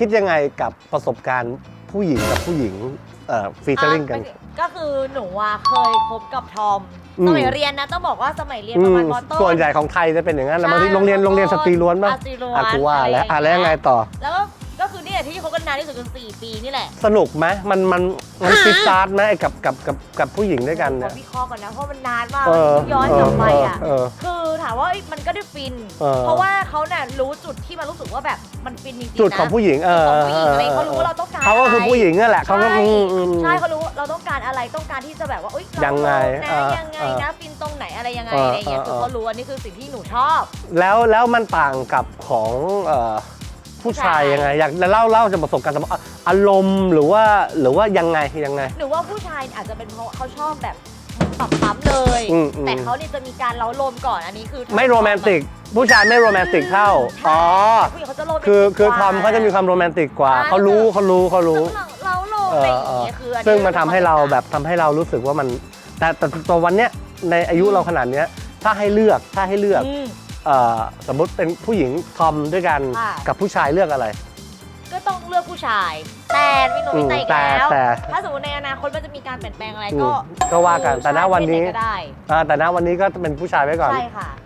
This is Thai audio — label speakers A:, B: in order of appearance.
A: คิดยังไงกับประสบการณ์ผู้หญิงกับผู้หญิงเอ่อฟีเจอริงกัน
B: อะก็คือหนูว่าเคยคบกับทอม
A: อืม
B: สมัยเรียนนะต้องบอกว่าสมัยเรียน
A: อื
B: ประ
A: ม
B: มาณมต้น
A: ส่วนใหญ่ของไทยจะเป็นอย่างนั้นนะ
B: ใช่
A: บางทีโรงเรียนโรงเรียนสตรีล้วนป่ะ
B: อะสตรีล้วน
A: อะกูว่าแล้ว
B: อะไรอย่างเงี้ย
A: อะแล้วยังไงต่อ
B: แล้วก็ก็คือนี่แหละที่คบกันนานที่สุดคือสี่ปีนี่แหละ
A: สนุกไหมมันมันมันซิสตาร์ทไหมไอ้กับกับกับกับผู้หญิงด้วยกัน
B: ข
A: เนี่
B: อยวิเคราะห์ก่อนนะเพราะมันนานมาก
A: เออ
B: ย้อนกลับไปอะ
A: เออ
B: คือถามว่าเอ้ยมันก็ได้ฟิน
A: เออ
B: เพราะว่าเขาเนี่ยรู้จุดที่มันรู้สึกว่าแบบมันฟินจริงๆนะ
A: จุดของผู้หญิงเออ
B: จุดของผู้หญิงอะไรเขารู้ว่าเราต้องการ
A: เขาก็คือ
B: อะไร
A: ผู้หญิงนั่นแหละเขาก็
B: ใช่
A: อืมอืม
B: ใช่เขารู้ว่าเราต้องการอะไรต้องการที่จะแบบว่าเอ้ยเรา
A: ยังไง
B: นะ
A: เออ
B: ยังไง
A: เออ
B: นะฟินตรงไหนอะไรยังไง
A: เออ
B: อะไรอย่างเงี้ย
A: เออ
B: คือเขารู้อันนี้คือสิ่งที่หนูชอบ
A: แล้วแล้วมันต่างกับของเอ่อผู้ชาย
B: ผู้ชาย
A: ยังไง อยากเล่าเล่าจากประสบการณ์อะอารมณ์หรือว่าหรือว่ายังไงยังไง
B: หนูว่าผู้ชายอาจจะเป็นเพราะเขาชอบแบบ ปรับปั๊มเลย
A: อืมอืม
B: แต่เขาเนี่ยจะมีการเล้าโลมก่อนอันนี้คือ
A: ไม่โรแมนติก ผู้ชายไม่โรแมนติกเท่า
B: ใช่
A: อ๋อ
B: ผู้หญิงเขาจะโรแมนติก
A: คือคือก
B: ว่
A: ทอมเขาจะมีความโรแมนติกกว่า
B: ใช่
A: เขารู้เขารู้เขารู้
B: เล้าโลม
A: เอ
B: อะไร
A: อ
B: อย่าง
A: เออ
B: เงี้ยคืออั
A: ซึ่งมันทำให้เราแบบทำให้เรารู้สึกว่ามัน แต่แต่ตัววันเนี้ยในอายุเราขนาดเนี้ย ถ้าให้เลือกถ้าให้เลือก
B: อืม
A: เอ่อสมมติเป็นผู้หญิงทอมด้วยกัน
B: ค่ะ
A: กับผู้ชายเลือกอะไร
B: ก็ต้องเลือกผู้ชาย แต่ไม่โนไม่แต่อีก
A: แต่
B: แล้ว
A: แต่
B: ถ้าสมมติในอนา คตมันจะมีการเปลี่ยนแปลงอะไร
A: อืม
B: ก็
A: ก็ว่ากันแต่ณวันนี้
B: ผู้ชายเพศไหก็ได้
A: อ่าแต่ณวันนี้ก็เป็นผู้ชายไว้ก่อน
B: ใช่ค่ะ